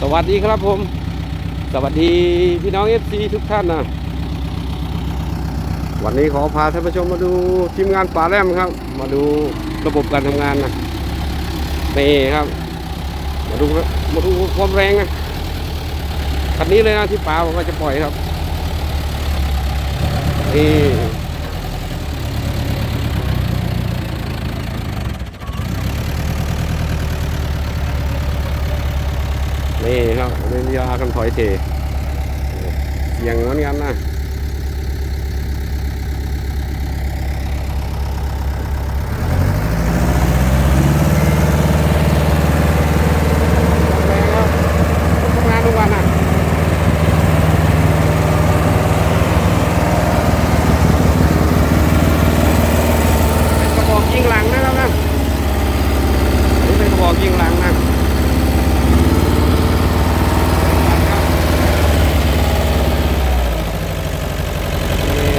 สวัสดีครับผม สวัสดีพี่น้องเอฟซีทุกท่านนะวันนี้ขอพาท่านผู้ชมมาดูทีมงานป่าแรมครับ มาดูระบบการทำงานนะนี่ครับ มาดูมาดูความแรงนะคันนี้เลยนะที่ป่าบอกว่าจะปล่อยครับนี่นี่ครับ เรียกันถอยเทเสียงเหมือนกันนะ แรงครับทำงานทุกวันอะเป็นกระบอกยิงหลังนะครับนะนี่เป็นกระบอกยิงหลังนะนี่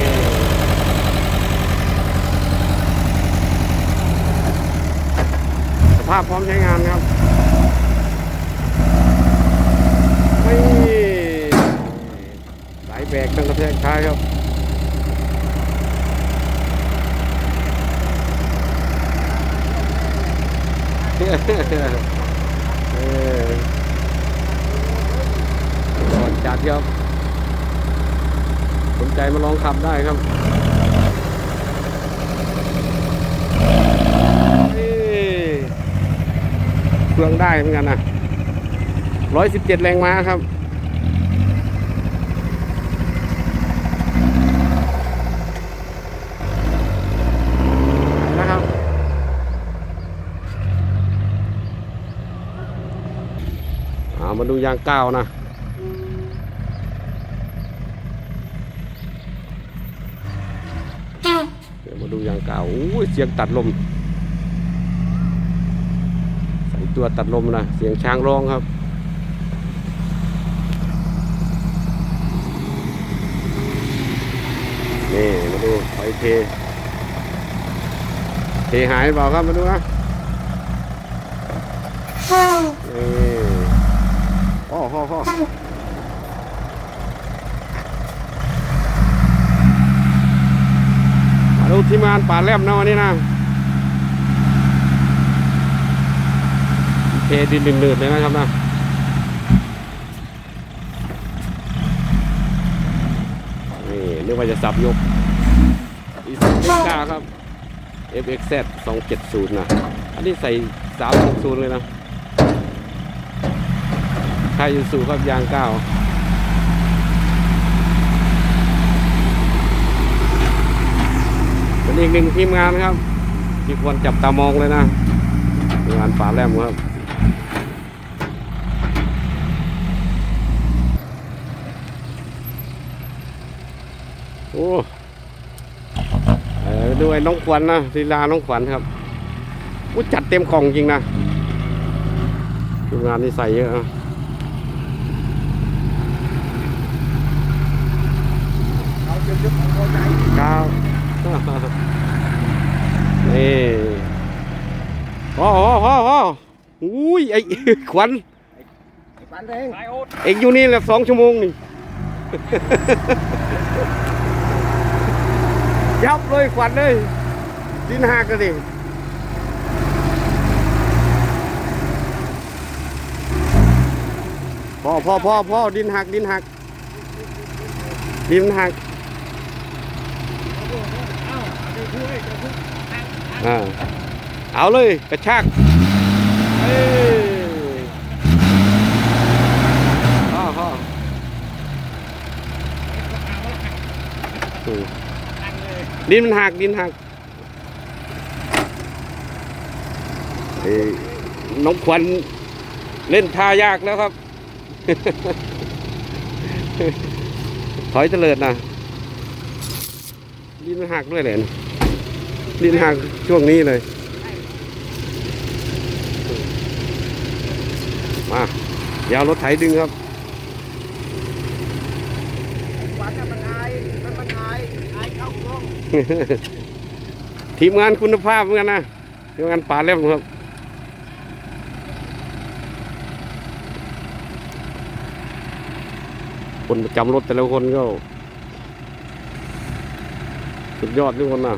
ส ภาพพร้อมใช้งานครับไม่สายแบกตั้งกระแทกท้ายครับเออก่อนจัดครับสนใจมาลองขับได้ครับ เครื่องได้เหมือนกันนะร้อยสิบเจ็ดแรงม้าครับ นะครับ เอามาดูยางก้าวนะเดี๋ยวมาดูยางก้าวโอ้ยเสียงตัดลมใส่ ตัวตัดลมนะเสียงช้างร้องครับ นี่มาดูไฟเท เทหายเปล่าครับมาดูนะนี่โอ้โหโหมาดูทีมงานป่าแลบนะวันนี้นะ ทดินหนืดๆเลยนะครับนะนี่นึกว่าจะสับยกอีสุเอ็กซ์ครับ FXZ 270 นะ อันนี้ใส่ 360 เลยนะใครจะสู่ครับยางก้าเป็นอีกหนึ่งทีมงานครับ ที่ควรจับตามองเลยนะ งานป่าแรมครับ โอ้เออดูไอ้น้องขวัญนะลีลาน้องขวัญครับอู้จัดเต็มกล่องจริงนะทีมงานนี่ใส่เยอะนะครับนี่พ่อพ่อพ่อพ่ออุ้ยไอ้ขวัญปันเองเอ็งอยู่นี่แหละสองชั่วโมงนี่ ยับเลยขวัญเลยดินหักกันดิพ่อพ่อพ่อพ่อดินหักดินหัก ดินหักอ่าเอาเลยกระชากเอ้ยพ่อพ่อ ดินมันหักดินหักน้องขวัญเล่นท่ายากแล้วครับ ถอยเตลิดนะดินมันหักด้วยเลยนะดินหักช่วงนี้เลย มาเดี๋ยวรถไถดึงครับ ทีมงานคุณภาพเหมือนกันนะทีมงานป่าเล็บครับคนประจำรถแต่ละคนก็สุดยอดทุกคนนะ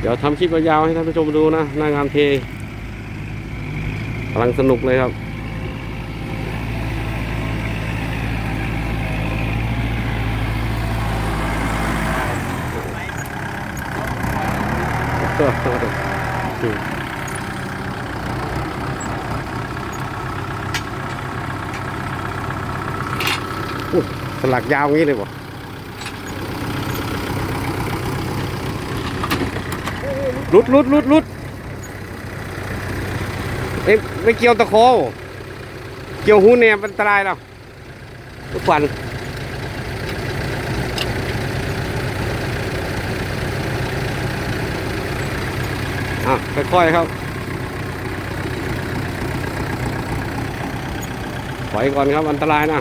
เดี๋ยวทำคลิปยาวให้ท่านผู้ชมดูนะหน้างานเทำลังสนุกเลยครับอุ๊ยสลักยาวงี้เลยบ่ลุดลุดลุดลุด เอ้ยไม่เกี่ยวตะโคเกี่ยวหูเนี่ยอันตรายแล้วทุกวันอะค่อยๆครับปล่อยก่อนครับอันตรายนะ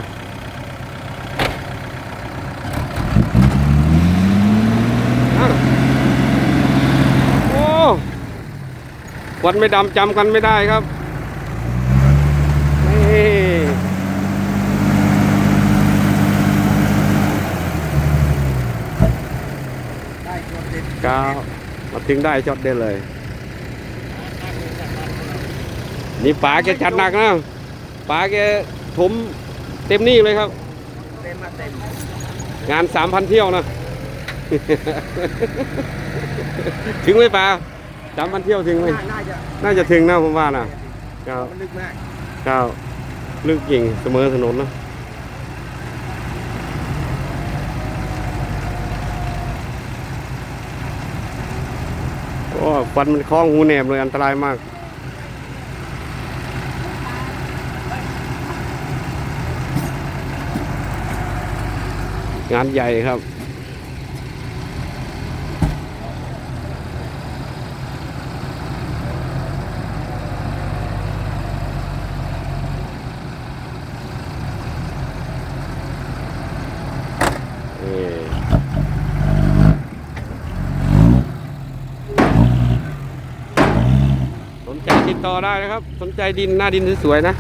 วโอ้ควันไม่ดำจำกันไม่ได้ครับ กาวมาถึงได้ช็อตได้เลย นี่ป๋าแกจัดหนักนะป๋าแกถมเต็มนี่เลยครับ เต็มมาเต็ม งานสามพันเที่ยวนะ ถึงไหมป๋าสามพันเที่ยวถึงไหมน่าน่าจะ น่าจะถึงนะผมว่านะครับมันลึกมากก้าว ลึกยิงเสมอถนนนะโอ้ควันมันคล้องหูแหนบเลยอันตรายมากงานใหญ่ครับ ต่อได้นะครับ สนใจดินหน้าดินสวยๆนะ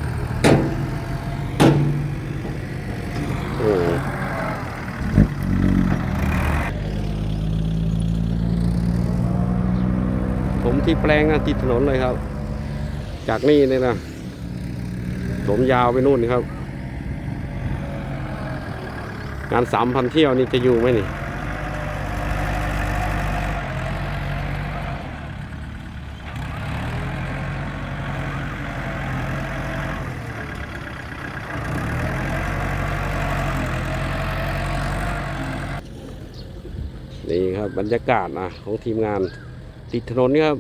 ผมที่แปลงนะติดถนนเลยครับ จากนี่เลยนะผมยาวไปนู่นครับ งานสามพันเที่ยวนี่จะอยู่ไหมนี่ นี่ ครับบรรยากาศนะของทีมงาน ติดถนนนี่ครับ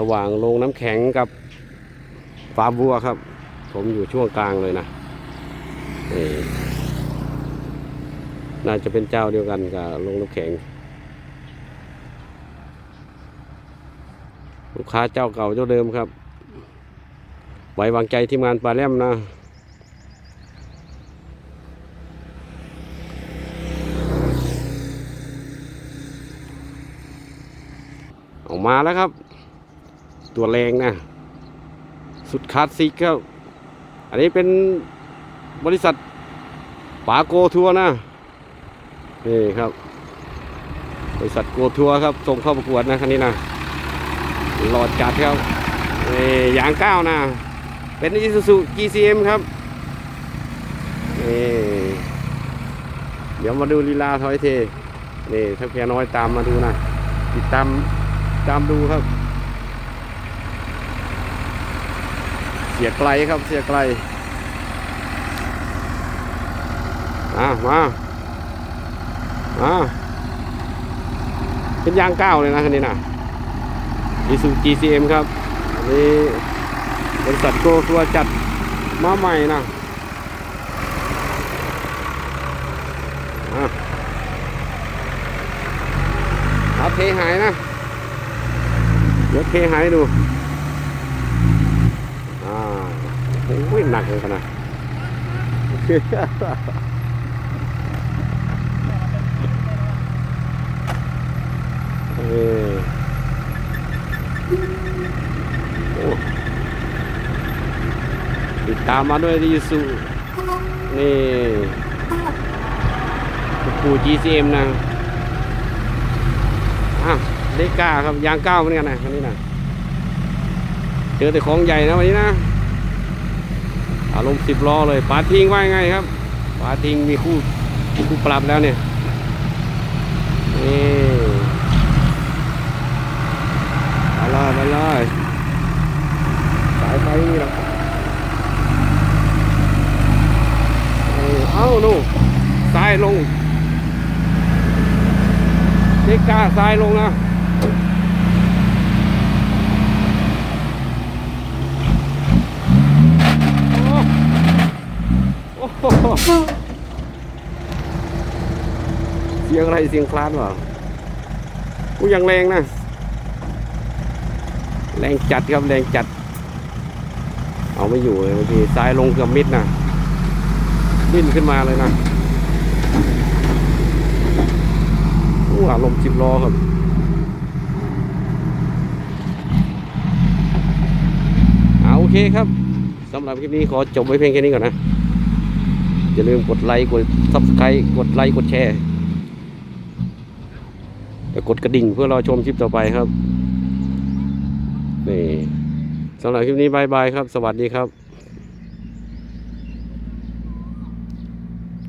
ระหว่างโรงน้ำแข็งกับฟาร์มวัวครับ ผมอยู่ช่วงกลางเลยนะนี่น่าจะเป็นเจ้าเดียวกันกับโรงน้ำแข็ง ลูกค้าเจ้าเก่าเจ้าเดิมครับ ไว้วางใจทีมงานปลาแรมนะ ออกมาแล้วครับ ตัวแรงนะ สุดคลาสสิกครับ อันนี้เป็นบริษัทปาโกทัวร์นะ นี่ครับ บริษัทโกทัวร์ครับส่งเข้าประกวดนะคันนี้นะหลอดจัดครับนี่ยางก้าวนะ เป็นอิซูซู GCM ครับนี่เดี๋ยวมาดูลีลาถอยเทนี่ถ้าแกน้อยตามมาดูนะ ติดตาม ตามดูครับ เสียไกลครับเสียไกลอะมาอ่าเป็นยางก้าวเลยนะคันนี้นะอีซู GCM ครับ อันนี้บริษัทโกตัวจัดมาใหม่นะอะเอาเทหายนะ เทหายดูอ่าโอ้ยหนักเลยขนาดเออติดตามมาด้วยดิสุนี่ปู่ GCM นะอะ เลก้าครับยางเก้าเหมือนกันนะวันนี้นะเจอแต่ของใหญ่นะวันนี้นะอารมณ์สิบล้อเลยปาทิ้งว่ายไงครับปาทิ้งมีคู่คู่ปรับแล้วเนี่ยนี่ไปเลยไปเลยสายไฟนี่หรอเอ้านู่นซ้ายลงเด็กกล้าซ้ายลงนะโเสียงอะไรเสียงคลานวะกูยังแรงนะ แรงจัดครับแรงจัด เอาไม่อยู่เลยบางทีซ้ายลงเกือบมิดนะดิ้นขึ้นมาเลยนะอู้อารมจิบล้อครับเอาโอเคครับสำหรับคลิปนี้ขอจบไว้เพียงแค่นี้ก่อนนะ อย่าลืมกดไลค์กด subscribe กดไลค์กดแชร์แต่กดกระดิ่งเพื่อรอชมคลิปต่อไปครับนี่สำหรับคลิปนี้บายบายครับ สวัสดีครับ